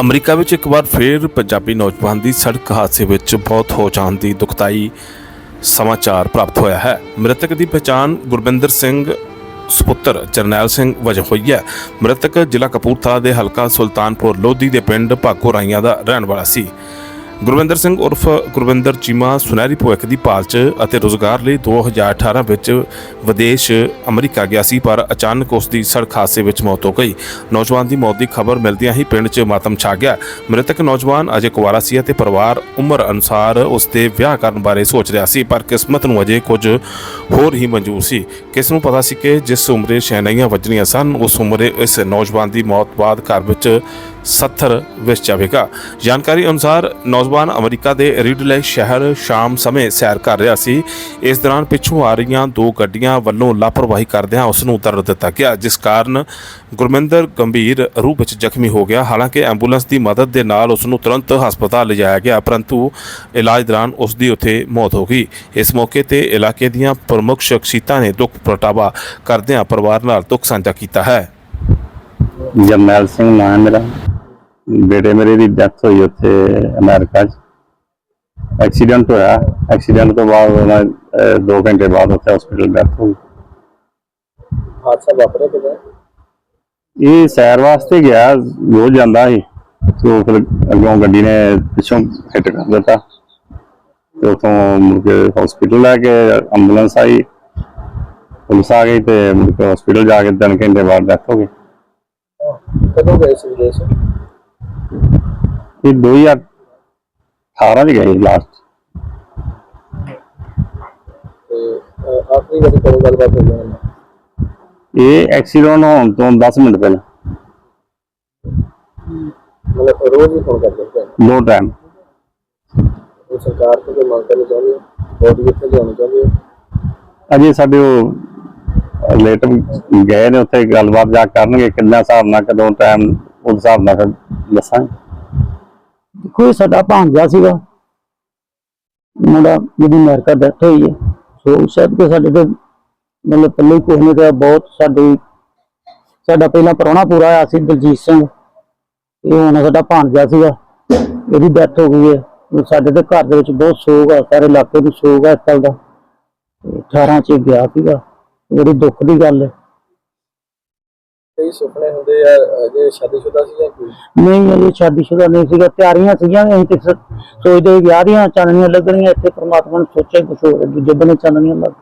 America ਵਿੱਚ ਇੱਕ ਵਾਰ ਫੇਰ ਪੰਜਾਬੀ ਨੌਜਵਾਨ ਦੀ ਸੜਕ ਹਾਦਸੇ ਵਿੱਚ ਬਹੁਤ ਹੋ ਜਾਣ ਦੀ ਦੁਖਦਾਈ ਸਮਾਚਾਰ ਪ੍ਰਾਪਤ ਹੋਇਆ ਹੈ। ਮ੍ਰਿਤਕ ਦੀ ਪਛਾਣ ਗੁਰਬਿੰਦਰ ਸਿੰਘ, ਸੁਪੁੱਤਰ ਜਰਨੈਲ ਸਿੰਘ ਵਜੋਂ ਹੋਈ ਹੈ। ਮ੍ਰਿਤਕ ਜ਼ਿਲ੍ਹਾ ਕਪੂਰਥਲਾ ਦੇ ਹਲਕਾ ਸੁਲਤਾਨਪੁਰ ਲੋਧੀ ਦੇ ਪਿੰਡ ਭਾਗੋ ਰਾਈਆਂ ਦਾ ਰਹਿਣ ਵਾਲਾ ਸੀ। ਗੁਰਵਿੰਦਰ ਸਿੰਘ ਉਰਫ ਗੁਰਵਿੰਦਰ ਚੀਮਾ ਸੁਨਹਿਰੀ ਭਵਿੱਖ ਦੀ ਭਾਲ 'ਚ ਅਤੇ ਰੋਜ਼ਗਾਰ ਲਈ 2018 ਵਿੱਚ ਵਿਦੇਸ਼ ਅਮਰੀਕਾ ਗਿਆ ਸੀ, ਪਰ ਅਚਾਨਕ ਉਸ ਦੀ ਸੜਕ ਹਾਦਸੇ ਵਿੱਚ ਮੌਤ ਹੋ ਗਈ। ਨੌਜਵਾਨ ਦੀ ਮੌਤ ਦੀ ਖਬਰ ਮਿਲਦਿਆਂ ਹੀ ਪਿੰਡ 'ਚ ਮਾਤਮ ਛਾ ਗਿਆ। ਮ੍ਰਿਤਕ ਨੌਜਵਾਨ ਅਜੇ ਕੁਵਾਰਾ ਸੀ ਅਤੇ ਪਰਿਵਾਰ ਉਮਰ ਅਨੁਸਾਰ ਉਸ ਦੇ ਵਿਆਹ ਕਰਨ ਬਾਰੇ ਸੋਚ ਰਿਹਾ ਸੀ, ਪਰ ਕਿਸਮਤ ਨੂੰ ਅਜੇ ਕੁਝ ਹੋਰ ਹੀ ਮਨਜ਼ੂਰ ਸੀ। ਕਿਸ ਨੂੰ ਪਤਾ ਸੀ ਕਿ ਜਿਸ ਉਮਰੇ ਸ਼ੈਨਈਆਂ ਵੱਜਣੀਆਂ ਸਨ, ਉਸ ਉਮਰੇ ਇਸ ਨੌਜਵਾਨ ਦੀ ਮੌਤ ਬਾਅਦ ਘਰ ਵਿੱਚ ਸੱਥਰ ਵਿੱਚ ਜਾਵੇਗਾ। ਜਾਣਕਾਰੀ ਅਨੁਸਾਰ ਨੌਜਵਾਨ ਅਮਰੀਕਾ ਦੇ ਰੀਡਲੇ ਸ਼ਹਿਰ ਸ਼ਾਮ ਸਮੇਂ ਸੈਰ ਕਰ ਰਿਹਾ ਸੀ। ਇਸ ਦੌਰਾਨ ਪਿੱਛੋਂ ਆ ਰਹੀਆਂ ਦੋ ਗੱਡੀਆਂ ਵੱਲੋਂ ਲਾਪਰਵਾਹੀ ਕਰਦਿਆਂ ਉਸ ਨੂੰ ਉਤਾਰ ਦਿੱਤਾ ਗਿਆ, ਜਿਸ ਕਾਰਨ ਗੁਰਮਿੰਦਰ ਗੰਭੀਰ ਰੂਪ ਵਿੱਚ ਜ਼ਖਮੀ ਹੋ ਗਿਆ। ਹਾਲਾਂਕਿ ਐਂਬੂਲੈਂਸ ਦੀ ਮਦਦ ਦੇ ਨਾਲ ਉਸ ਨੂੰ ਤੁਰੰਤ ਹਸਪਤਾਲ ਲਿਜਾਇਆ ਗਿਆ, ਪਰੰਤੂ ਇਲਾਜ ਦੌਰਾਨ ਉਸ ਦੀ ਉੱਥੇ ਮੌਤ ਹੋ ਗਈ। ਇਸ ਮੌਕੇ ਤੇ ਇਲਾਕੇ ਦੀਆਂ ਪ੍ਰਮੁੱਖ ਸ਼ਖਸੀਅਤਾਂ ਨੇ ਦੁੱਖ ਪ੍ਰਗਟਾਵਾ ਕਰਦਿਆਂ ਪਰਿਵਾਰ ਨਾਲ ਦੁੱਖ ਸਾਂਝਾ ਕੀਤਾ ਹੈ। ਜਰਨੈਲ ਸਿੰਘ ਨਾਂ ਮੇਰਾ। ਬੇਟੇ ਮੇਰੇ ਦੀ ਡੈਥ ਹੋਈ ਉੱਥੇ ਅਮਰੀਕਾ 'ਚ। ਐਕਸੀਡੈਂਟ ਹੋਇਆ। ਐਕਸੀਡੈਂਟ ਤੋਂ ਬਾਅਦ ਉਹਨਾਂ 2 ਘੰਟੇ ਬਾਅਦ ਉੱਥੇ ਹਸਪੀਟਲ ਡੈਥ ਹੋ ਗਈ। ਹਾਦਸਾ ਵਾਪਰਿਆ ਕਿਵੇਂ? ਇਹ ਸੈਰ ਵਾਸਤੇ ਗਿਆ। ਰੋਜ਼ ਜਾਂਦਾ ਸੀ। ਤੇ ਫਿਰ ਅੱਗੋਂ ਗੱਡੀ ਨੇ ਪਿੱਛੋਂ ਹਿੱਟ ਕਰ ਦਿੱਤਾ। ਤੇ ਉਥੋਂ ਕੇ ਹਸਪੀਟਲ ਲੈ ਕੇ ਐਂਬੂਲੈਂਸ ਆਈ। ਪੁਲਿਸ ਆ ਗਈ ਤੇ ਕੇ ਹਸਪੀਟਲ ਜਾ ਕੇ ਤਿੰਨ ਘੰਟੇ ਬਾਅਦ ਡੈਥ ਹੋ ਗਈ। ਕਦੋਂ ਗਏ ਸੀ ਵਿਦੇਸ਼? ਇਹ 2018 ਚ ਗਏ ਲਾਸਟ ਤੇ ਅਹ, ਆਖਰੀ ਵਾਰੀ ਕਦੋਂ ਗੱਲਬਾਤ ਹੋਈ ਉਹਨਾਂ ਨਾਲ? ਇਹ ਐਕਸੀਡੈਂਟ ਹੋਣ ਤੋਂ 10 ਮਿੰਟ ਪਹਿਲਾਂ। ਮਤਲਬ ਰੋਜ਼ ਹੀ ਫੋਨ ਕਰਦੇ ਸੀ? ਦੋ ਟਾਈਮ ਉਹ ਸਰਕਾਰ ਤੋਂ ਕੋਈ ਮੰਗ ਕਰਨੀ ਚਾਹੁੰਦੇ ਹੋ? ਬੋਡੀ ਇੱਥੇ ਲਿਆਉਣੀ ਚਾਹੁੰਦੇ ਹੋ? ਅਜੇ ਸਾਡੇ ਉਹ ਰਿਲੇਟਿਵ ਗਏ ਨੇ ਉੱਥੇ ਗੱਲਬਾਤ ਜਾ ਕਰਨਗੇ ਕਿੰਨਾ ਹਿਸਾਬ ਨਾਲ ਕਦੋਂ ਟਾਈਮ ਉਸ ਹਿਸਾਬ ਨਾਲ ਫਿਰ ਦੱਸਾਂਗੇ। ਦੇਖੋ ਇਹ ਸਾਡਾ ਭਾਂਜਾ ਸੀਗਾ। ਮੁੰਡਾ ਜਿਹਦੀ ਅਮਰੀਕਾ ਡੈਥ ਹੋਈ ਹੈ। ਸੋ ਸ਼ਾਇਦ ਕਿ ਸਾਡੇ ਤੇ ਮਤਲਬ ਪੱਲੇ ਕੋਈ ਨਹੀਂ ਰਿਹਾ, ਬਹੁਤ ਸਾਡੀ ਸਾਡਾ ਪਹਿਲਾਂ ਪ੍ਰਾਹੁਣਾ ਪੂਰਾ ਆਇਆ ਸੀ ਦਲਜੀਤ ਸਿੰਘ। ਇਹ ਹੁਣ ਸਾਡਾ ਭਾਂਜਾ ਸੀਗਾ। ਇਹਦੀ ਡੈਥ ਹੋ ਗਈ ਹੈ। ਸਾਡੇ ਤੇ ਘਰ ਦੇ ਵਿੱਚ ਬਹੁਤ ਸੋਗ ਆ, ਸਾਰੇ ਇਲਾਕੇ ਨੂੰ ਸੋਗ ਆ ਇਸ ਗੱਲ ਦਾ। ਤੇ 18 ਚ ਗਿਆ ਸੀਗਾ। ਬੜੀ ਦੁੱਖ ਦੀ ਗੱਲ ਹੈ। ਕਈ ਹੁੰਦੇ ਆ, ਅਜੇ ਸ਼ਾਦੀशुदा ਸੀ ਨਹੀਂ, ਅਜੇ ਸ਼ਾਦੀशुदा ਨਹੀਂ ਸੀਗਾ, ਤਿਆਰੀਆਂ ਸੀਗੀਆਂ ਅਸੀਂ ਤੇ ਸੋਚਦੇ ਵਿਆਹ ਦੀਆਂ ਚਾਨਣੀਆਂ ਲੱਗਣੀਆਂ, ਇੱਥੇ ਪ੍ਰਮਾਤਮਾ ਨੇ ਸੋਚਿਆ ਕੁਝ ਹੋਰ ਦੂਜੇ ਬਨੇ ਚਾਨਣੀਆਂ ਲੱਗ